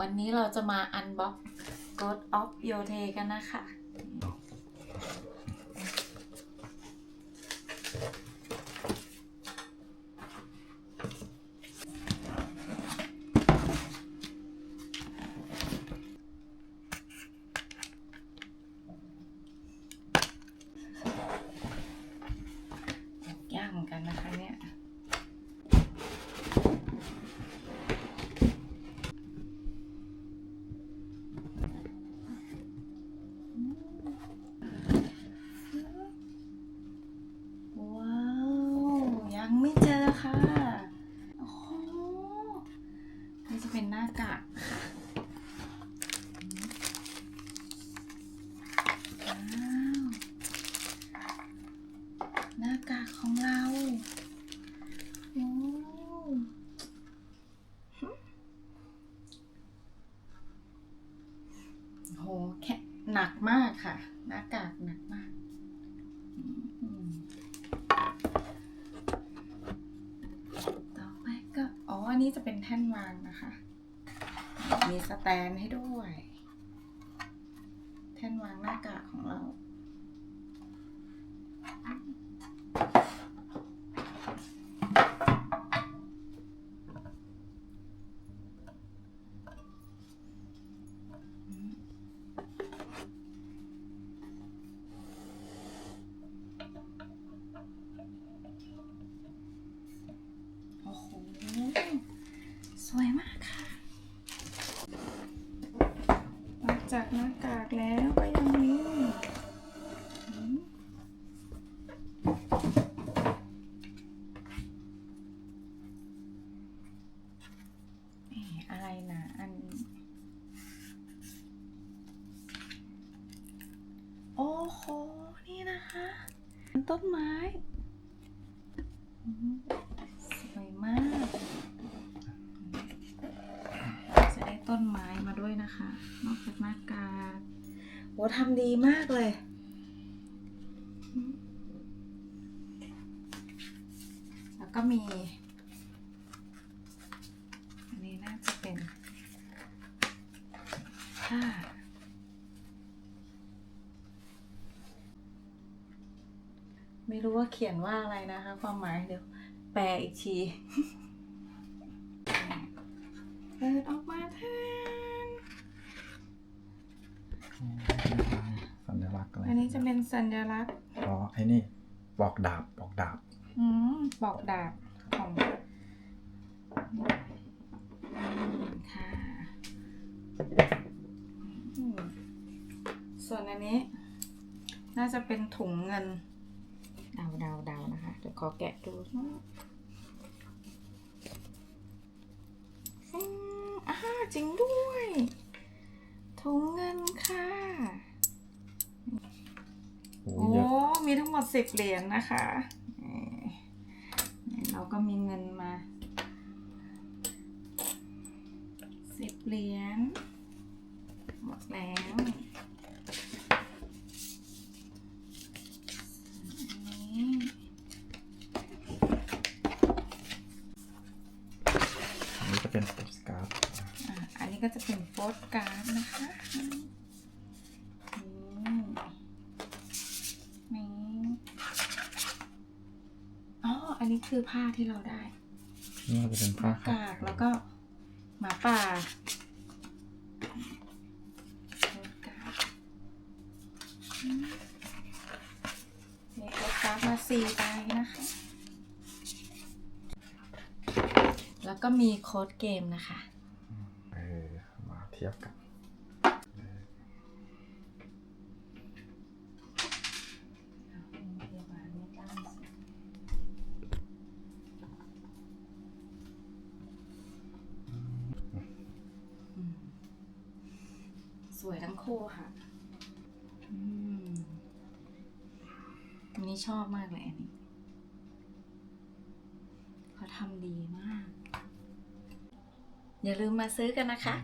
วันนี้เราจะมาอันบ็อก God of y o t e กันนะคะ ยังไม่เจอค่ะ โอ้โหนี่จะเป็นหน้ากากค่ะว้าวหน้ากากของเราโอ้โหแค่หนักมากค่ะ หน้ากากหนักมากอืมต่อไปก็ อ๋อ อั นี้จะเป็นแท่นวางนะคะ มีสแตนให้ด้วย แท่นวางหน้ากากของเรา ต้นไม้ สวยมาก จะได้ต้นไม้มาด้วยนะคะ นอกจากหน้ากากโหทำดีมากเลยแล้วก็มี อันนี้น่าจะเป็นผ้า ไม่รู้ว่าเขียนว่าอะไรนะคะ ความหมายเดี๋ยว แปลอีกทีเปิดออกมาแทนสัญลักษณ์อะไรอันนี้จะเป็นสัญลักษณ์อ๋อไอ้นี่ปอกดาบปอกดาบ อืมบอกดาบของค่ะอืมส่วนอันนี้ น่าจะเป็นถุงเงิน เดาเดาเดานะคะ เดี๋ยวขอแกะดูนะอืมอ่าจริงด้วยถุงเงินค่ะโอ้โอ้เยอะมีทั้งหมดสิบเหรียญนะคะนี่นี่เราก็มีเงินมาสิบเหรียญหมดแล้ ก็จะเป็นโปสการ์ดนะคะอืมนี่อ๋อ อันนี้คือผ้าที่เราได้นี่ก็จะเป็นหผ้าน้ากากแล้วก็หมาป่ามีโค้ดการ์ดมาสี่ใบนะคะ แล้วก็มีโค้ดเกมนะคะเออมาเทียบกันสวยทั้งคู่ค่ะอันนี้ชอบมากเลยอันนี้ เขาทำดีมาก อย่าลืมมาซื้อกันนะคะ